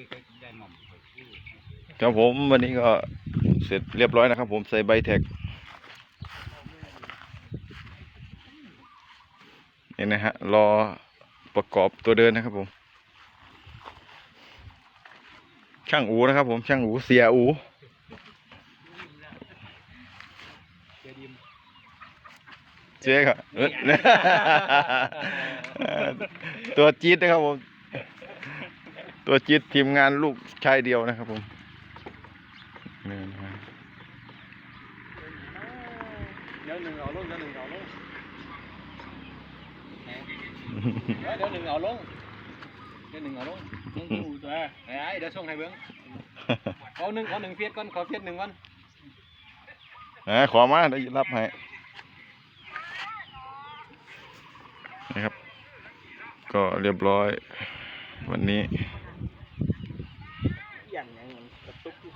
คุยกับยายหม่อมคุยชื่อครับผมวันนี้ก็เสร็จเรียบร้อยนะครับ ผมใส่ใบแท็กนี่นะฮะรอประกอบตัวเดินนะครับผม ช่างอูนะครับ ผมช่างอูเสียอูเจ๊ครับเอ้ยตัวจี๊ดนะครับผม ตัวจี๊ดทีมงานลูกชายเดียวนะครับผมนี่นะฮะเดี๋ยวหนึ่งเอาลงเดี๋ยวหนึ่งเอาลงเดี๋ยวหนึ่งเอาลงเดี๋ยวหนึ่งเอาลงลงดูตัวไอ้เดี๋ยวส่งให้เบิ้งเอาหนึ่งเอาหนึ่งเฟียดก่อนขอเฟียดหนึ่งก่อนอ่าขอมาได้รับให้นะครับ ก็เรียบร้อยวันนี้ Aspectos